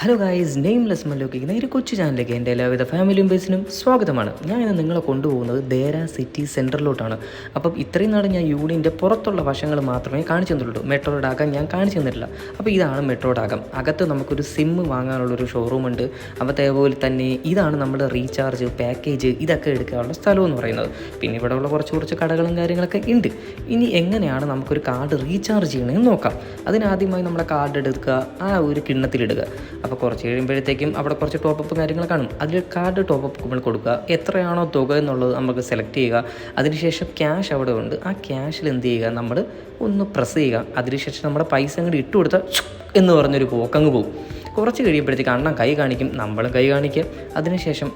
Hello guys nameless മല്ലോക്കിക്കുന്ന ഒരു കൊച്ചു ചാനലിലേക്ക് എന്റെ എല്ലാവിധ ഫാമിലി മെമ്പേഴ്സിനും സ്വാഗതമാണ്. ഞാൻ ഇന്ന് നിങ്ങളെ കൊണ്ടുപോകുന്നത് ദേര സിറ്റി സെന്ററിലോട്ടാണ് അപ്പം ഇത്രയും നാൾ ഞാൻ യൂണിയന്റെ പുറത്തുള്ള വശങ്ങൾ മാത്രമേ കാണിച്ചു തന്നിട്ടുള്ളൂ. മെട്രോയുടെ അകം ഞാൻ കാണിച്ചു തന്നിട്ടില്ല. അപ്പോൾ ഇതാണ് മെട്രോ അകം അകത്ത് നമുക്കൊരു സിം വാങ്ങാനുള്ളൊരു ഷോറൂം ഉണ്ട്. അപ്പോൾ അതേപോലെ തന്നെ ഇതാണ് നമ്മുടെ റീചാർജ് പാക്കേജ് ഇതൊക്കെ എടുക്കാനുള്ള സ്ഥലം എന്ന് പറയുന്നത്. പിന്നെ ഇവിടെ ഉള്ള കുറച്ച് കുറച്ച് കടകളും കാര്യങ്ങളൊക്കെ ഉണ്ട്. ഇനി എങ്ങനെയാണ് നമുക്കൊരു കാർഡ് റീചാർജ് ചെയ്യണമെന്ന് നോക്കാം. അതിനാദ്യമായി നമ്മുടെ കാർഡ് എടുക്കുക ആ ഒരു കിണ്ണത്തിലിടുക. അപ്പോൾ കുറച്ച് കഴിയുമ്പോഴത്തേക്കും അവിടെ കുറച്ച് ടോപ്പപ്പ് കാര്യങ്ങൾ കാണും. അതിൽ കാർഡ് ടോപ്പപ്പ് നമ്മൾ കൊടുക്കുക. എത്രയാണോ തുക എന്നുള്ളത് നമുക്ക് സെലക്ട് ചെയ്യുക. അതിനുശേഷം ക്യാഷ് അവിടെ ഉണ്ട്. ആ ക്യാഷിൽ എന്ത് ചെയ്യുക? നമ്മൾ ഒന്ന് പ്രസ് ചെയ്യുക. അതിനുശേഷം നമ്മുടെ പൈസ അങ്ങോട്ട് ഇട്ട് കൊടുത്താൽ എന്ന് പറഞ്ഞൊരു പോക്കങ്ങ് പോകും. കുറച്ച് കഴിയുമ്പോഴത്തേക്ക് അണ്ണൻ കൈ കാണിക്കും. നമ്മളും കൈ കാണിക്കുക. അതിനുശേഷം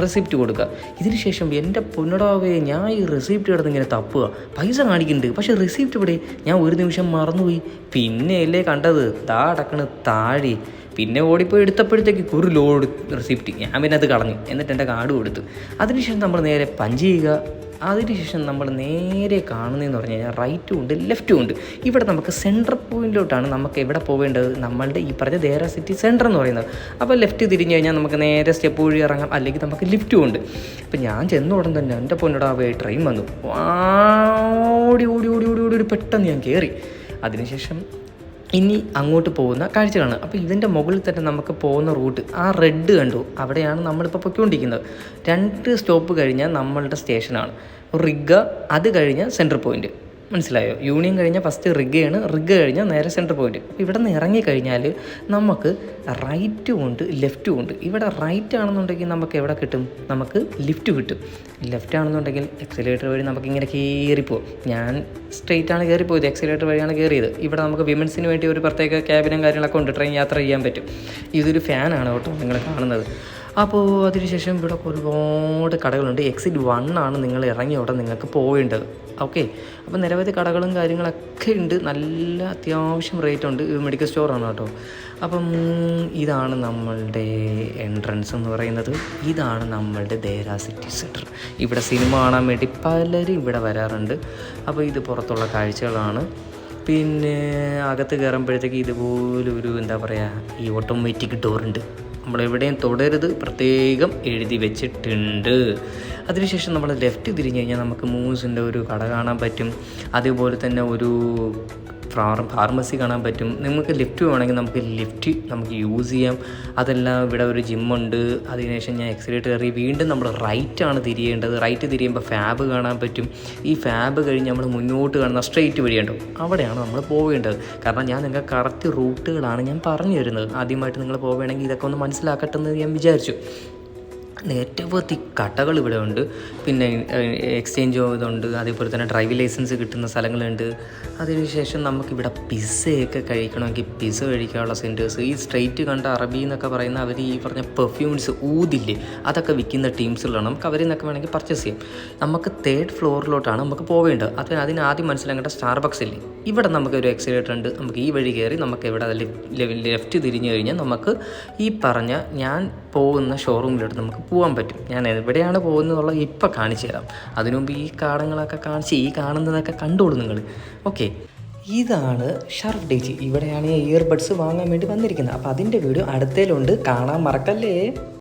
റെസിപ്റ്റ് കൊടുക്കുക. ഇതിന് ശേഷം എന്റെ പൊന്നടാവേ ഞാൻ ഈ റെസിപ്റ്റ് കിടന്ന് ഇങ്ങനെ തപ്പുക. പൈസ കാണിക്കുന്നുണ്ട്. പക്ഷേ റെസിപ്റ്റ് ഇവിടെ ഞാൻ ഒരു നിമിഷം മറന്നുപോയി. പിന്നെ അല്ലേ കണ്ടത്? താ അടക്കണ് താഴെ. പിന്നെ ഓടിപ്പോയി എടുത്തപ്പോഴത്തേക്ക് ഒരു ലോഡ് റെസിപ്റ്റ് ഞാൻ പിന്നെ അത് കളഞ്ഞു. എന്നിട്ട് എന്റെ കാർഡ് കൊടുത്തു. അതിനുശേഷം നമ്മൾ നേരെ പഞ്ച് ചെയ്യുക. അതിനുശേഷം നമ്മൾ നേരെ കാണുന്നതെന്ന് പറഞ്ഞു കഴിഞ്ഞാൽ റൈറ്റും ഉണ്ട് ലെഫ്റ്റും ഉണ്ട്. ഇവിടെ നമുക്ക് സെന്റർ പോയിന്റിലോട്ടാണ് നമുക്ക് എവിടെ പോവേണ്ടത്? നമ്മളുടെ ഈ പറഞ്ഞ ദേര സിറ്റി സെന്റർ എന്ന് പറയുന്നത്. അപ്പോൾ ലെഫ്റ്റ് തിരിഞ്ഞു കഴിഞ്ഞാൽ നമുക്ക് നേരെ സ്റ്റെപ്പ് വഴി ഇറങ്ങാം. അല്ലെങ്കിൽ നമുക്ക് ലിഫ്റ്റും ഉണ്ട്. അപ്പോൾ ഞാൻ ചെന്ന ഉടൻ തന്നെ എന്റെ പൊന്നിടാവേ ട്രെയിൻ വന്നു. ഓടി ഓടി ഓടി ഓടി ഓടി പെട്ടെന്ന് ഞാൻ കയറി അതിനുശേഷം ഇനി അങ്ങോട്ട് പോകുന്ന കാഴ്ചകളാണ്. അപ്പോൾ ഇതിന്റെ മുകളിൽ തന്നെ നമുക്ക് പോകുന്ന റൂട്ട് ആ റെഡ് കണ്ടു. അവിടെയാണ് നമ്മളിപ്പോൾ പൊയ്ക്കൊണ്ടിരിക്കുന്നത്. രണ്ട് സ്റ്റോപ്പ് കഴിഞ്ഞാൽ നമ്മളുടെ സ്റ്റേഷനാണ്. റിഗ അത് കഴിഞ്ഞാൽ സെന്റർ പോയിന്റ് മനസ്സിലായോ? യൂണിയൻ കഴിഞ്ഞാൽ ഫസ്റ്റ് റിഗയാണ്. റിഗ് കഴിഞ്ഞാൽ നേരെ സെന്റർ പോയിന്റ് ഇവിടെ നിന്ന് ഇറങ്ങിക്കഴിഞ്ഞാൽ നമുക്ക് റൈറ്റും ഉണ്ട് ലെഫ്റ്റും ഉണ്ട്. ഇവിടെ റൈറ്റ് ആണെന്നുണ്ടെങ്കിൽ നമുക്ക് എവിടെ കിട്ടും? നമുക്ക് ലിഫ്റ്റ് കിട്ടും. ലെഫ്റ്റ് ആണെന്നുണ്ടെങ്കിൽ എക്സലേറ്റർ വഴി നമുക്ക് ഇങ്ങനെ കയറിപ്പോകും ഞാൻ സ്ട്രെയിറ്റ് ആണ് കയറിപ്പോയത് എക്സലേറ്റർ വഴിയാണ് കയറിയത് ഇവിടെ നമുക്ക് വിമൻസിന് വേണ്ടി ഒരു പ്രത്യേക ക്യാബിനും കാര്യങ്ങളൊക്കെ ഉണ്ട്. ട്രെയിൻ യാത്ര ചെയ്യാൻ പറ്റും. ഇതൊരു ഫാനാണ് കേട്ടോ നിങ്ങൾ കാണുന്നത്. അപ്പോൾ അതിനുശേഷം ഇവിടെ ഒരുപാട് കടകളുണ്ട്. എക്സിറ്റ് വൺ ആണ് നിങ്ങൾ ഇറങ്ങിയ ഉടനെ നിങ്ങൾക്ക് പോകേണ്ടത് ഓക്കെ അപ്പോൾ നിരവധി കടകളും കാര്യങ്ങളൊക്കെ ഉണ്ട്. നല്ല അത്യാവശ്യം റേറ്റ് ഉണ്ട്. മെഡിക്കൽ സ്റ്റോറാണ് കേട്ടോ. അപ്പം ഇതാണ് നമ്മളുടെ എൻട്രൻസ് എന്ന് പറയുന്നത്. ഇതാണ് നമ്മളുടെ ദേര സിറ്റി സെന്റർ ഇവിടെ സിനിമ കാണാൻ വേണ്ടി പലരും ഇവിടെ വരാറുണ്ട്. അപ്പോൾ ഇത് പുറത്തുള്ള കാഴ്ചകളാണ്. പിന്നെ അകത്ത് കയറുമ്പോഴത്തേക്ക് ഇതുപോലൊരു എന്താ പറയുക ഈ ഓട്ടോമാറ്റിക് ഡോറുണ്ട് നമ്മളെവിടെയും തുടരുത് പ്രത്യേകം എഴുതി വെച്ചിട്ടുണ്ട്. അതിനുശേഷം നമ്മൾ ലെഫ്റ്റ് തിരിഞ്ഞ് കഴിഞ്ഞാൽ നമുക്ക് മൂസിന്റെ ഒരു കട കാണാൻ പറ്റും. അതേപോലെ തന്നെ ഒരു ഫാർമസി കാണാൻ പറ്റും. നിങ്ങൾക്ക് ലിഫ്റ്റ് വേണമെങ്കിൽ നമുക്ക് ലിഫ്റ്റ് നമുക്ക് യൂസ് ചെയ്യാം. അതെല്ലാം ഇവിടെ ഒരു ജിമ്മുണ്ട്. അതിനുശേഷം ഞാൻ എക്സിലേറ്റ് കയറി വീണ്ടും നമ്മൾ റൈറ്റ് ആണ് തിരിയേണ്ടത്. റൈറ്റ് തിരിയുമ്പോൾ ഫാബ് കാണാൻ പറ്റും. ഈ ഫാബ് കഴിഞ്ഞ് നമ്മൾ മുന്നോട്ട് കാണുന്ന സ്ട്രെയിറ്റ് വഴിയുണ്ടോ അവിടെയാണ് നമ്മൾ പോവേണ്ടത്. കാരണം ഞാൻ നിങ്ങൾക്ക് കറക്റ്റ് റൂട്ടുകളാണ് ഞാൻ പറഞ്ഞു തരുന്നത്. ആദ്യമായിട്ട് നിങ്ങൾ പോവുകയാണെങ്കിൽ ഇതൊക്കെ ഒന്ന് മനസ്സിലാക്കട്ടെ എന്ന് ഞാൻ വിചാരിച്ചു. നിരവധി കടകൾ ഇവിടെ ഉണ്ട് പിന്നെ എക്സ്ചേഞ്ച് ഇതുണ്ട്. അതേപോലെ തന്നെ ഡ്രൈവിംഗ് ലൈസൻസ് കിട്ടുന്ന സ്ഥലങ്ങളുണ്ട്. അതിനുശേഷം നമുക്കിവിടെ പിസ്സയൊക്കെ കഴിക്കണമെങ്കിൽ പിസ്സ കഴിക്കാനുള്ള സെന്റേഴ്സ് ഈ സ്ട്രെയിറ്റ് കണ്ട അറബി എന്നൊക്കെ പറയുന്ന അവർ ഈ പറഞ്ഞ പെർഫ്യൂംസ് ഊതില്ലേ അതൊക്കെ വിൽക്കുന്ന ടീംസുകളാണ് നമുക്ക് അവരിൽ നിന്നൊക്കെ വേണമെങ്കിൽ പർച്ചേസ് ചെയ്യാം. നമുക്ക് തേർഡ് ഫ്ലോറിലോട്ടാണ് നമുക്ക് പോവേണ്ടത്. അത് അതിന് ആദ്യം മനസ്സിലാക്കേണ്ട സ്റ്റാർബക്സ് ഇല്ലേ? ഇവിടെ നമുക്ക് ഒരു എക്സിലേറ്റർ ഉണ്ട്. നമുക്ക് ഈ വഴി കയറി നമുക്ക് ഇവിടെ ലെഫ്റ്റ് തിരിഞ്ഞു കഴിഞ്ഞാൽ നമുക്ക് ഈ പറഞ്ഞ ഞാൻ പോകുന്ന ഷോറൂമിലോട്ട് നമുക്ക് പോകാൻ പറ്റും. ഞാൻ എവിടെയാണ് പോകുന്നതെന്നുള്ളത് ഇപ്പം കാണിച്ചു തരാം. അതിനുമുമ്പ് ഈ കാടങ്ങളൊക്കെ കാണിച്ച് ഈ കാണുന്നതൊക്കെ കണ്ടോളൂ നിങ്ങൾ ഓക്കെ. ഇതാണ് ഷർഫ് ഡേജി ഇവിടെയാണ് ഈ ഇയർബഡ്സ് വാങ്ങാൻ വേണ്ടി വന്നിരിക്കുന്നത്. അപ്പോൾ അതിന്റെ വീഡിയോ അടുത്തേലുണ്ട് കാണാൻ മറക്കല്ലേ?